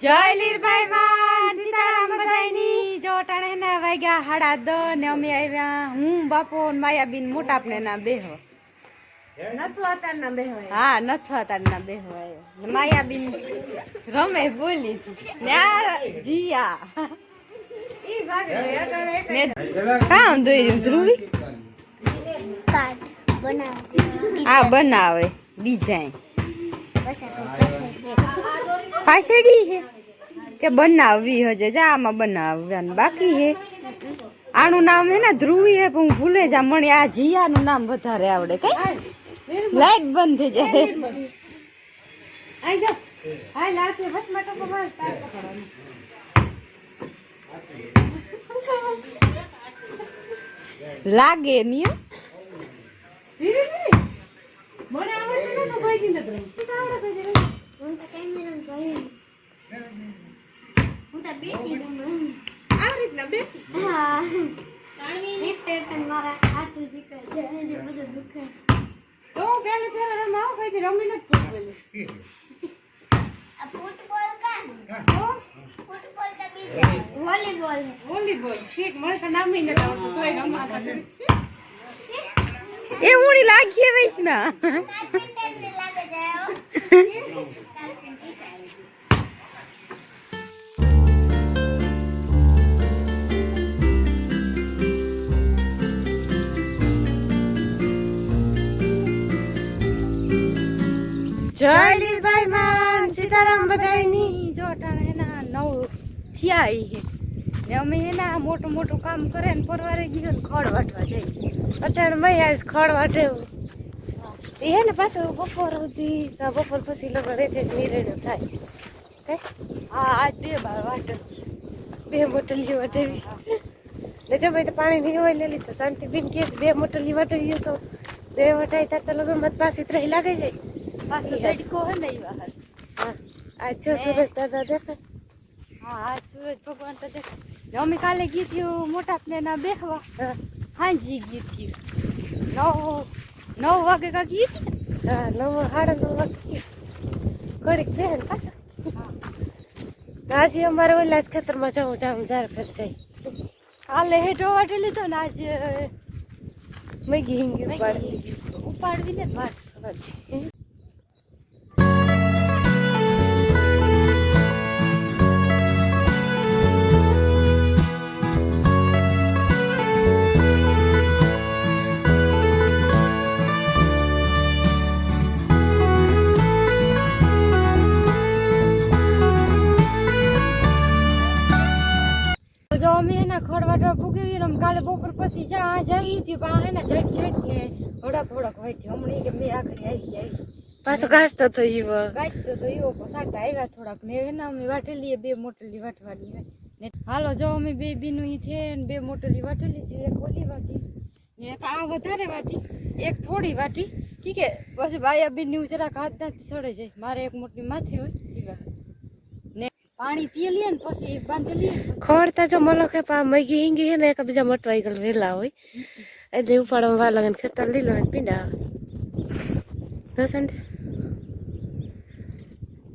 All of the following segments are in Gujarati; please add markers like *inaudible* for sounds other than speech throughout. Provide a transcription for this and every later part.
જય લીરભાઈ માં સીતારામ બધાયની. જો ટાણે ના વાગ્યા હાડા દ ને અમે આવ્યા. હું બાપો ને માયાબીન મોટાપને ના બેહો હા. નથવા તાર ના બેહો માયાબીન રમે બોલી. ને જીયા. કાં દોર્યું ધ્રુવી? આ બનાવે ડિઝાઇન. પાછડી હે. કે બનાવવી હજે. જા આમાં બનાવવાનું બાકી હે. આનું નામ હે ને ધ્રુવી હે પણ હું ભૂલે જા. મને આ જીયાનું નામ વધારે આવડે કઈ? લાઈટ બંધ થઈ જાય. લાગે નહીં હો. તો પેલે પેલે રમાવો કઈ થી રમી નથી પેલે વોલીબોલ વોલીબોલ શીખ મને તો નામ ય નથી આવડતું તોય રમાતા એ ઉડી લાગી વૈષ્ણા કાર્પેન્ટર લાગે જય લીલભાઈ માન સીતારામ બધાયની જોટાણ એના નવ થયા હે ને અમે એના મોટું મોટું કામ કરે ને પરવારે ગયો ને ખડ વાટવા જઈએ અત્યારે મેં આજ ખડ વાટે એ હે ને પાછું બપોર સુધી તો બપોર પછી લોકો એક એક નિરેડો થાય. કઈ હા આજ બે બાર વાટે. બે મોટલી વાટેવી ને જો ભાઈ તો પાણી નહીં હોય લેલી તો શાંતિ બીન કે બે મોટલી વાટેવી તો બે વટાઈ ત્યાં તો લગન મત પાછી ત્રહી લાગે છે. પાછો તડકો હે ને બહાર હા. આજ જો સૂરજ દાદા દેખાય. હા આજ સૂરજ ભગવાન તો દેખાય. અમે કાલે ગઈ હતી મોટા ને ના બેહવા હાંજી ગઈ નવ નવ વાગે કાકી હા નવ સાડા નવ વાગે. ઘડીક બે ને પાછા. આજે અમારે ઓલા ખેતરમાં જવું જામ જ્યારે ફેર જાય. કાલે હેઠો વાટે લીધો ને આજે મેગી હિંગી ઉપાડવી ઉપાડવી ને વાત હતી પણ આ એના જટ જટ ને હડક હડક હોય છે. હમણાં કે મેં આખરી આવી આવી પાછો ઘાસ તો થઈ વ ઘાસ તો એવો સાટા આવ્યા થોડાક. ને એના અમે વાટેલી બે મોટલી વાટવાની હોય. ને હાલો જો અમે બે બીનું ઈ છે ને બે મોટલી વાટેલી છે. એક ઓલી વાટી ને એક આ વધારે વાટી એક થોડી વાટી ઠીક કે પછી ભાઈ બીનની જરાક હાથ ના સડે જાય. મારે એક મોટી માથે હોય દીવા ને પાણી પી લઈએ ને પછી બાંધી લઈએ ને ખોડતા જો મલકે પા મગી હિંગી હે ને એક બીજા મટવાઈ ગયેલ વેલા હોય એટલે ઉપાડવામાં વાર લાગે ખેતર લીલો ને પીંડા આવે દસંત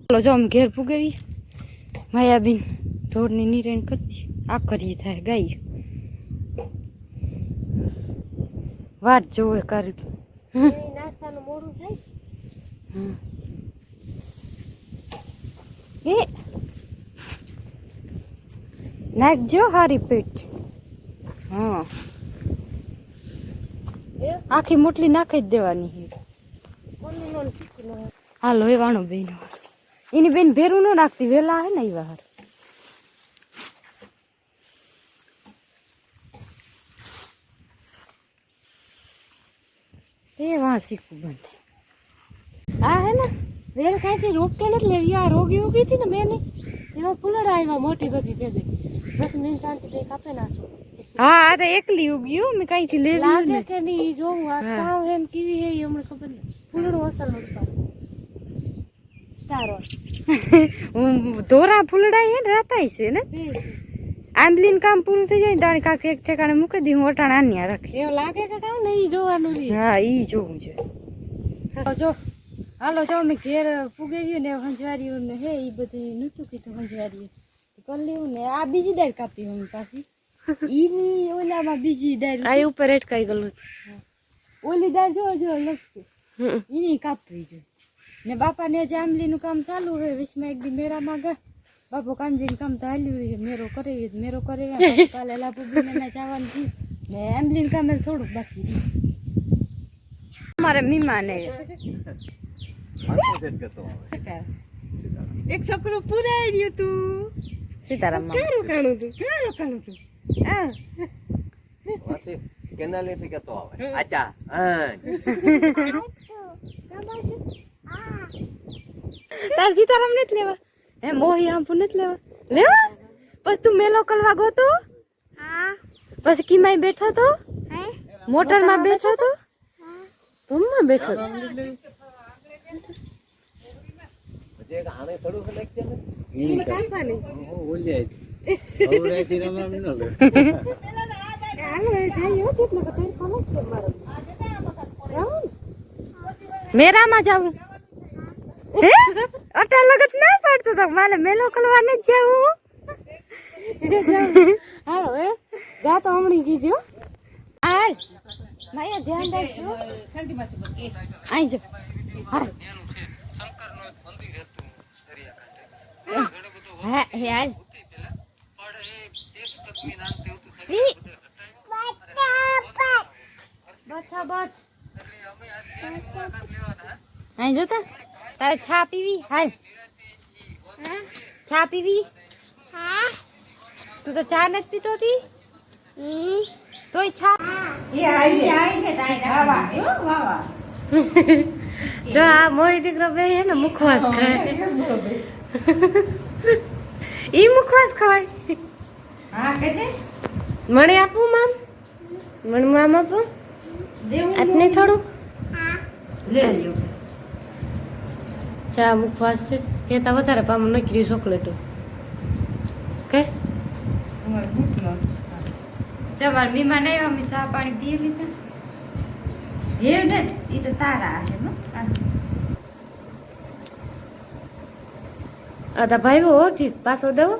ચાલો જો અમે ઘેર પુગાવી માયાબીન ઢોરની નિરણ કરતી આખરી થાય ગાય વાટ જોવે કરી નાસ્તાનું મોડું થાય એ નાખજો હારી પેટ હા આખી મોટલી નાખી જ દેવાની હા એ બેન. એની બેન ભેરું ન નાખતી, વેલા હે ને એ બહાર એ વાં શીખવું બંધ. આ હે ને, વેલ કાંઈથી રોકતે નથી લેવી. આ રોગી ઉગી હતી ને મેં એમાં ફૂલડા આવ્યા મોટી બધી તે બસ મેં કંઈક આપે નાખો. હા આ તો એકલી ઉગ્યું મેં કઈથી લેવી લાગે કે નહીં ઈ જોવું આ. કાવ હે ને કેવી હે ઈ હમણાં ખબર નહીં. ફૂલડો અસર નથી સ્ટારો હું ધોરા ફૂલડા હે રાતાય છે ને? આંબલીન કામ પૂરું થઈ જાય તાણી કાંક એક ઠેકાણે મૂકી દી હું અટાણે આન્યા રાખી. એવું લાગે કે કામ નહીં જોવાનું હા ઈ જોવું છે. જો. હાલો જો અમે ઘેર પૂગી ગયું ને હંજવાર્યું ને હે એ બધી નહોતું કીધું હંજવાર્યું કરી ને. આ બીજી દાળ કાપી હું પાછી. ઈની ઓલામાં બીજી દાળ આ ઉપર અટકાઈ ગયેલું ઓલી દાળ જો જો લખતું ઈની એની કાપવી જોઈએ. ને બાપાને જે આંબલીનું કામ ચાલુ હોય વીસમાં એક દી મેરામાં ગયા. બાપુ કામ જઈને કામ તો હાલ્યું છે. મેરો કરે મેરો કરે. *laughs* કાલે લાભુ બીને જવાનું થયું ને આંબલીનું કામ થોડુંક બાકી રહ્યું. અમારે મીમાને. એક છોકરું પુરાઈ રહ્યું તું. સીતારામ ક્યાં રોકાણું તું? ક્યાં રોકાણું તું? હા વાંચી કેનાલેથી કેતો આવે. આચા હા તાર સીતારામ નથી લેવા? હે મોહી આંપુ નથી લેવા? લેવા? પછી તું મેલો કલવા ગોતો પછી કીમાય બેઠો તો? મોટરમાં બેઠો તો? ભમમાં બેઠો તો? જે એક થોડું લેક્ચર ને? કાપવાની હાલો એ જાય. હો મેરામાં જાવું હે? અટા લગત ના પાડતો તો મારે મેલો કલવા જ જાવું હાલો એ જા તો હમણી હાલ માયા ધ્યાન રાખજો આઈ જો. હાલ. હા હે બચ આઈ જોતા? તારે છા પીવી? હાલ છા પીવી? તું તો ચા નથી પીતો હતી તોય છા જો આ મોહી દીકરો બે હે ને મુખવાસ ખાય. ઈ મુખવાસ ખવાય. મણે આપું મામ? મણ મામ આપું? આપને થોડુંક? લે લ્યો. ચા મુખવાસ છે. કેતા વધારે પામ નકરી ચોકલેટો. કે? તમારે મીમાન નહીં અમે ચા પાણી પીએ લીધા. હે ને? ઈ તો તારા છે આ તા ભાઈ હો જી પાછો દેવો.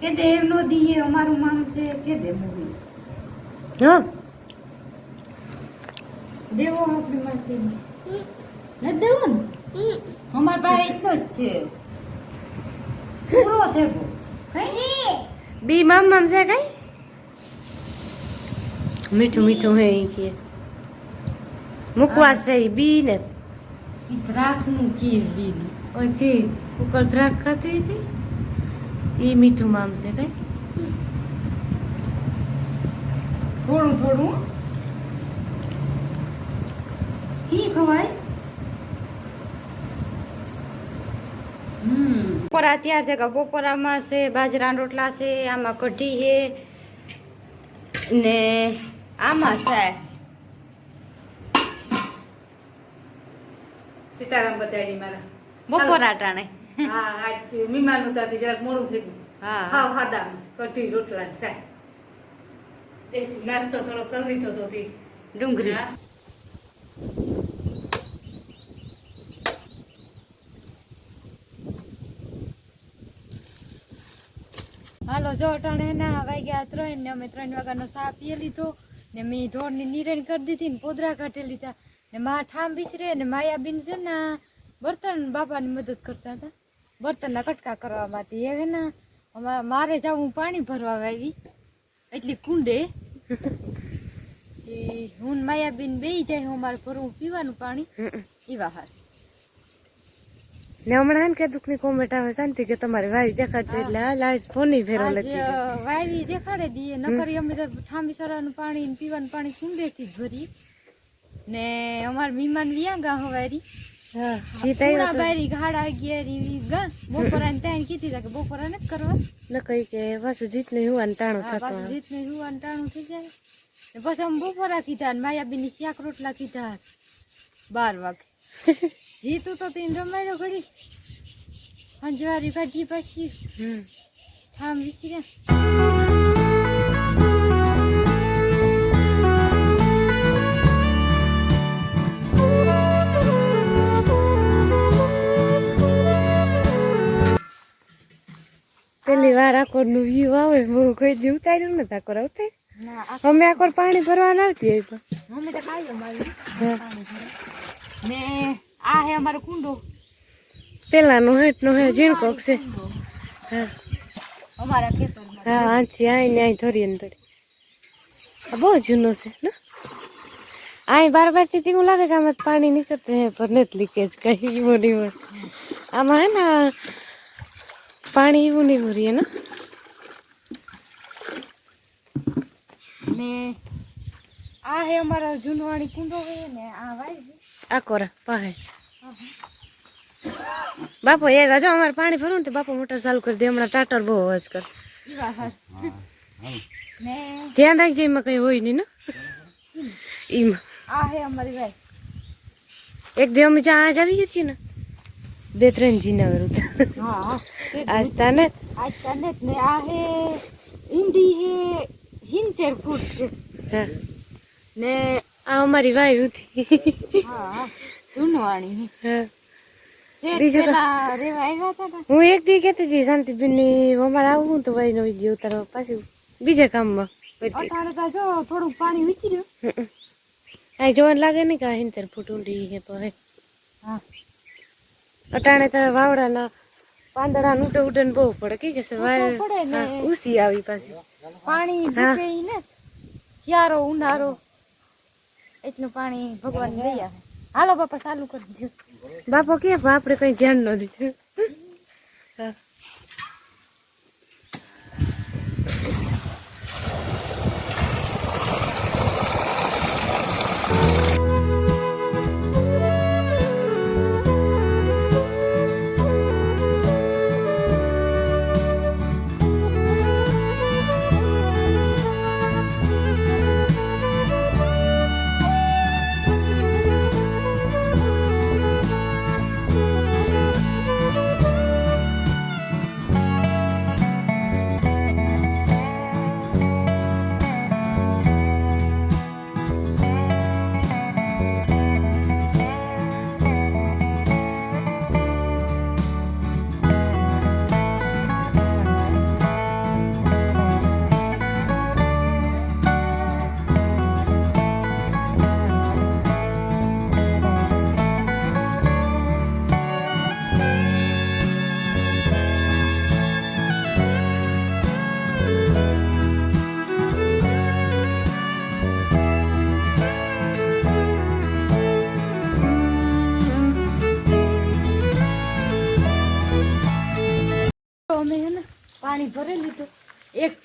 કે દે એમ નો દીએ અમારું માંગ છે કે દે મૂવી હા. દેવો આપણી પાસે ન દેવો ને? અમાર પાસે એટલો જ છે. પૂરો થયો કઈ? બી મામ મામ છે કઈ? મીઠું મીઠું હે કે. મૂકવા છે બી ને. દ્રાક્ષ દ્રાક્ષનું કી બીનું ઓય કે કુકર દ્રાક્ષ ખાતી હતી? ઈ મીઠું મામ છે કઈ? થોડું થોડું. કી ખવાય? બપોરા ત્યાં છે કે બપોરામાં છે બાજરાના રોટલા છે આમાં કઢી છે ને આમાં છે. સીતારામ બતાવી મારા. બપોરા ટાણે. હા આજ મીમાન ઉતારતી જરાક મોડું થઈ ગયું. હા. હાવ હાદા કઢી રોટલા ને દેશી નાસ્તો થોડો કરવી તો તે. ડુંગળી. હાલો જો અટાણે ના વાગ્યા ત્રણ ને અમે ત્રણ વાગ્યાનો સા પીએ લીધો ને મેં ઢોરની નિરણ કરી દીધી ને પોદરા કાઢી લીધા ને મા ઠામ બીસરે ને માયાબીન છે ને બર્તન બાપાની મદદ કરતા હતા. બર્તનના કટકા કરવા માટે એ ને મારે જવું પાણી ભરવા આવી એટલી કુંડે. હું માયાબીન બે જાય હું મારે ભરવું પીવાનું પાણી. પીવા હાર. ને હમણાં કે દુઃખની કોમેન્ટ આવે શાંતિ કે તમારી વાઈ દેખાડજો એટલે હાલ આજ ફોન ફેરો લેતી વાવી દેખાડે દઈએ નકરી અમે તો ઠાંબી સરાનું પાણી પીવાનું પાણી કુંડેથી ભરી ને અમાર મહેમાન વિયા ગા હવારી પૂરા બારી ગાડા અગિયારી ગા બપોરા ને ત્યાં કીધી તા કે બપોરા ને કરવા. ન કહી કે પાછું જીત ને હું ટાણું થતો. પાછું ટાણું થઈ જાય. ને પછી અમે બપોરા કીધા ને માયાબીની શાક રોટલા કીધા. બાર વાગે. *laughs* જીતું તો તેને રમાડ્યો ઘડી. અંજવારી કાઢી પછી. હમ. થામ વિસર્યા. વાર આકોરનું વ્યૂ આવે બહુ કોઈ દી ઉતાર્યું નથી આકોર ઉતાર અમે આકોર પાણી ભરવા આવતી હોય પણ તો. પાણી. ને આ હે અમારો કુંડો. પેલાનો હેઠ નો હે ઝીણકો છે. હા. અમારા ખેતરમાં. હા આથી આઈ ને આઈ ધોરી ને ધોરી. આ બહુ જૂનો છે ને? આઈ બાર બારથી એવું લાગે કે આમાં પાણી નીકળતું હે પર નથી લીકેજ કઈ એવું નહીં વસ્તુ આમાં હે ને આ પાણી એવું નહીં ભરીએ ને? ને આ હે અમારો જૂનવાણી કુંડો હે ને આ વાય આ કોરા પાહે છે બાપો એ જો અમારે પાણી ભરવું ને તો બાપો મોટર ચાલુ કરી દે હમણાં ટાટર બહુ અવાજ કર. ધ્યાન રાખજે એમાં કઈ હોય નહીં ને. એમાં આ હે અમારી ભાઈ એક દે અમે જ્યાં આજ આવી છીએ ને બે ત્રણ જીના વિરુદ્ધ હા હા તે આજ તાને આજ ને આ હે ઈંડી હે હિંતેર ફૂટ ને આ અમારી વાઈ હા હા જૂનવાણી હે. તે એક દી કેતી હતી શાંતિબેનની અમારે આવું તો ભાઈ નો વીડિયો ઉતારવા પાછું બીજા કામમાં માં અટાણે જો થોડુંક પાણી વિચર્યું. આ જોવાનું લાગે ને કે હિંતેર ફૂટ ઊંડી હે પણ હા અટાણે તો વાવડાના પાંદડા ઉડે ઉડે ને બહુ પડે. કે કે વાય પડે ને. ઉસી આવી પાછી. પાણી. ડૂબે ને. ક્યારો ઉનાળો એટલું પાણી ભગવાન દયા. આવે હાલો બાપા ચાલુ કરી દો બાપો કે આપડે આપણે કઈ ધ્યાન ન દીધું.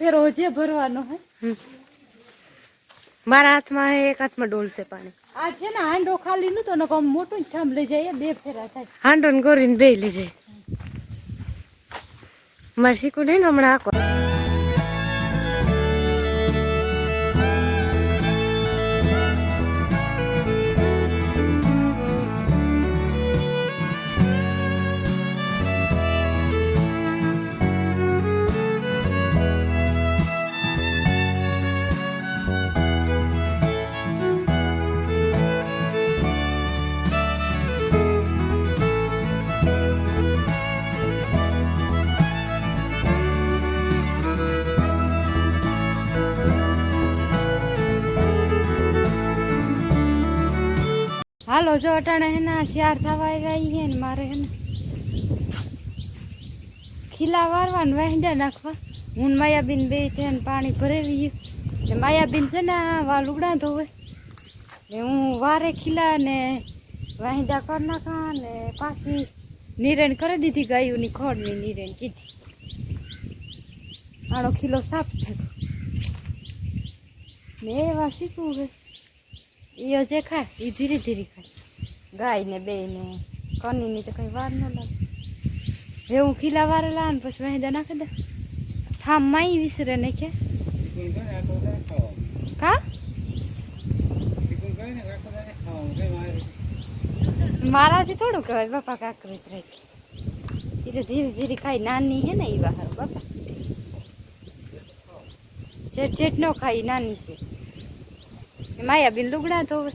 ફેરો જે ભરવાનો હે. મારા હાથમાં હે, એક હાથમાં ડોલ છે પાણી. આ છે ને હાંડો ખાલી નતો ને આમ મોટું જ ઠામ લઈ જાય બે ફેરા થાય. હાંડો ને ગોરીને બે લીજે મારે શીખવું નહીં ને હમણાં આકો હાલો, જો અટાણે હેના શિયાર થવા આવ્યા ઈ ને મારે હે ખીલા વારવા ને વહેંજા નાખવા. હું માયાબીન બે થઈને પાણી ભરેવી ને માયાબીન છે ને વા લુગડા ધોવે ને હું વારે ખીલા ને વહેંજા કરી નાખા ને પાછી નિરેણ કરી દીધી ગાયુંની ખોડની નિરેણ કીધી. આનો ખીલો સાફ થયો. ને એવા શીખવું હે. ઈયો જે ખાય એ ધીરે ધીરે ખાય. ગાયને ને બે ને કનીની તો કંઈ વાર ન લાગે. હવે હું ખીલા વારેલા ને પછી વહેદા નાખી દે. થામ માઈ વિસરે ને કે. કા? મારાથી થોડું કહેવાય બાપા કાકરીત રહી. એ તો ધીરે ધીરે ખાઈ નાની હે ને એ બહાર બાપા. ચેટ ચેટ ન ખાઈ નાની છે. માયા બિન લુગડા ધોવે.